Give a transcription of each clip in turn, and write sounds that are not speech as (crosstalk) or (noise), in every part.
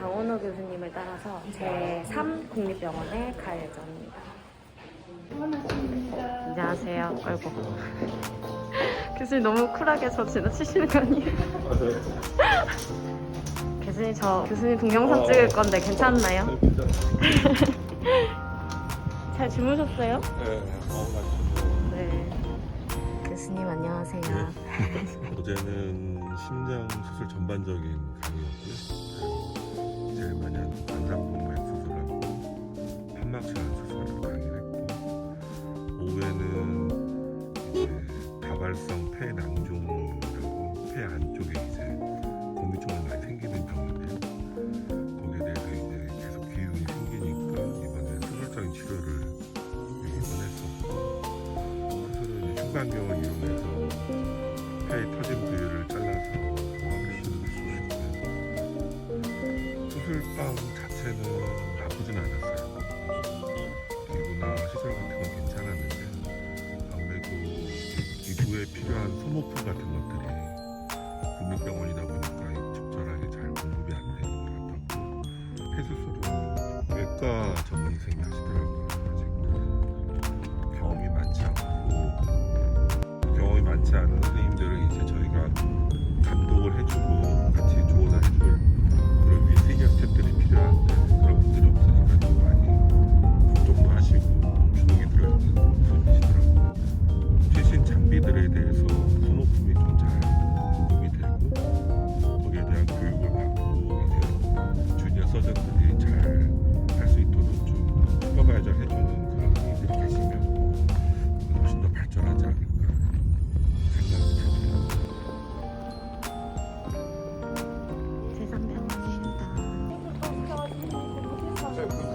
장원호 교수님을 따라서 제3 국립병원에 갈 예정입니다. 안녕하세요. 아이고. (laughs) 교수님 너무 쿨하게 저 지나치시는 거 아니에요? (laughs) 교수님 저 교수님 동영상 찍을 건데 괜찮나요? (laughs) 잘 주무셨어요? 네. 교수님 안녕하세요. 어제는 심장 수술 전반적인 강의였고요. 제일 많이 한 관상동맥 수술하고 판막시한 수술을 강의를 했고 오후에는 이제 다발성 폐 낭종이라고 폐 안쪽에 이제 공기총이 많이 생기는 병인데 거기에 대해서 이제 계속 기흉이 생기니까 이번에 수술적인 치료를 이번 했었고 수술은 이제 흉관경을 이용해서 필요한 소모품 같은 것들이 국립병원이다 보니까 적절하게 잘 공급이 안 되는 것 같았고 폐수술은 외과 전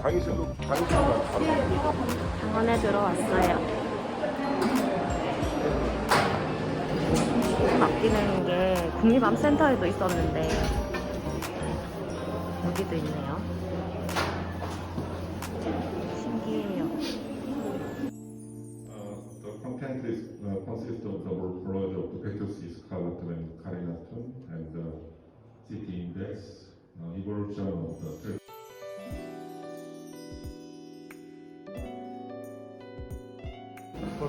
강의실로 강의실로 병원에 들어왔어요. 맡기는 게 국립암센터에도 있었는데 여기도 있네요. 신기해요. Uh, The content is, uh, consists of the morphology of the pectosis, carotid and carinatum, and the CT index, uh, evolution of the cell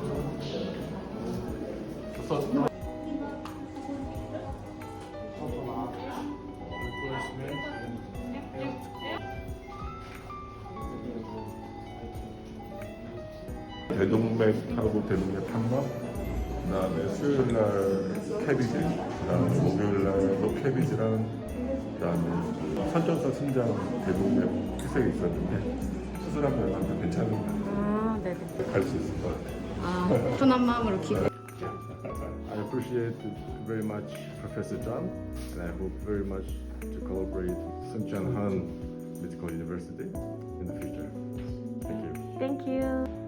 대동맥하고 대동맥 판막 그다음에 수요일 날 캐비지 그다음에 목요일 날도 캐비지랑 그다음에 선전성 심장 대동맥 희석이 있었는데 수술하면 아마 괜찮은 아, 네네. 갈 수 있을 것 같아요. 아, 편한 마음으로 (laughs) 기대. I appreciate very much Professor John, and I hope very much to collaborate with Sun Chan Han Medical University in the future. Thank you. Thank you.